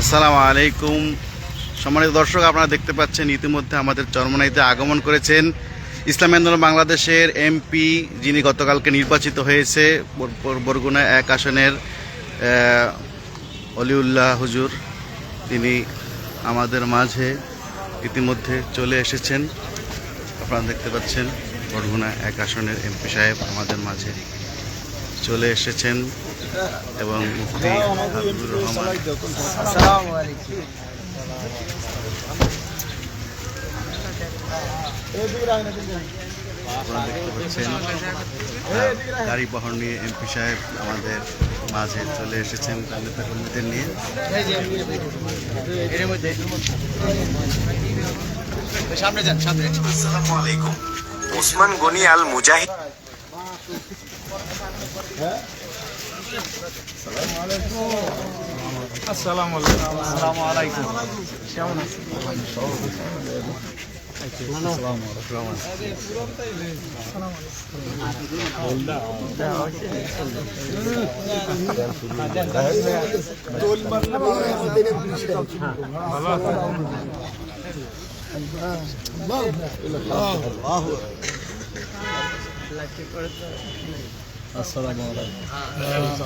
আসসালামু আলাইকুম। সম্মানিত দর্শক, আপনারা দেখতে পাচ্ছেন ইতিমধ্যে আমাদের চরমনাইতে আগমন করেছেন ইসলামী আন্দোলন বাংলাদেশের এমপি, যিনি গতকালকে নির্বাচিত হয়েছে বরগুনা এক আসনের অলিউল্লাহ হুজুর। তিনি আমাদের মাঝে ইতিমধ্যে চলে এসেছেন। আপনারা দেখতে পাচ্ছেন বরগুনা এক আসনের এমপি সাহেব আমাদের মাঝে। চলে এসেছেন এবং মুফতি হাবিবুর রহমান। আপনারা দেখতে পাচ্ছেন গাড়ি বহর নিয়ে এমপি সাহেব আমাদের মাঝে চলে এসেছেন তার নেতা কর্মীদের নিয়ে। সামনে যান, সামনে। আসসালামু আলাইকুম। ওসমান গনি আল মুজাহিদ। আসসালামু আলাইকুম। আসসালামু আলাইকুম। কেমন আছেন?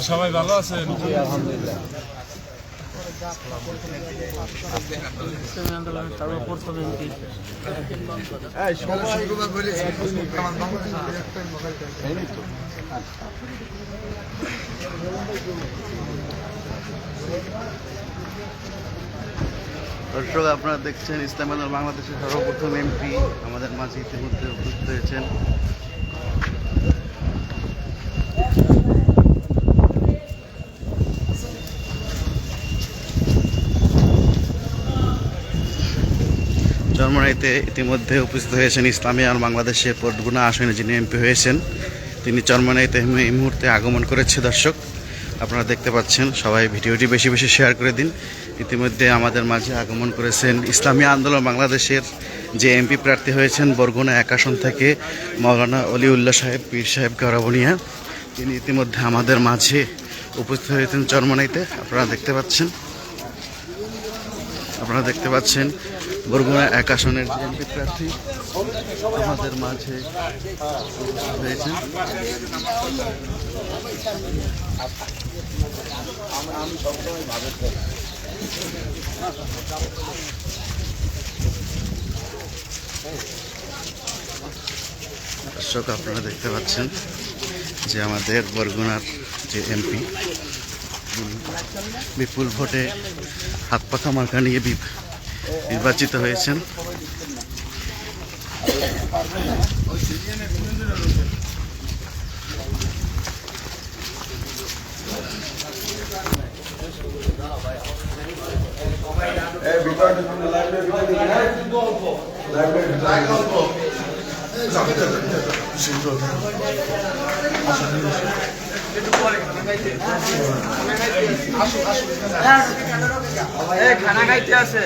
সবাই ভালো আছেন? দর্শক আপনারা দেখছেন ইসলাম বাংলাদেশের সর্বপ্রথম এমপি। আমাদের মাঝে ইতিমধ্যে উপস্থিত হয়েছেন চরমনাইতে ইতিমধ্যে উপস্থিত হয়েছেন ইসলামী আর বাংলাদেশের পটগুনা আসনে যিনি এমপি হয়েছেন, তিনি চরমনাইতে এই মুহূর্তে আগমন করেছে দর্শক। আপনারা দেখতে পাচ্ছেন, সবাই ভিডিওটি বেশি বেশি শেয়ার করে দিন। ইতিমধ্যে আমাদের মাঝে আগমন করেছেন ইসলামী আন্দোলন বাংলাদেশের যে এমপি প্রার্থী হয়েছেন বরগুনা এক আসন থেকে মৌলানা অলিউল্লাহ সাহেব, পীর সাহেব গরাবনিয়া। তিনি ইতিমধ্যে আমাদের মাঝে উপস্থিত হয়েছেন চরমনাইতে আপনারা দেখতে পাচ্ছেন আপনারা দেখতে পাচ্ছেন বরগুনা এক আসনের যে এমপি প্রার্থী। আমাদের মাঝে হয়েছেন দর্শক, আপনারা দেখতে পাচ্ছেন যে আমাদের বরগুনার যে এমপি বিপুল ভোটে হাত পাখা মার্কা নিয়ে নির্বাচিত হয়েছেন। খানা খাইতে আছে।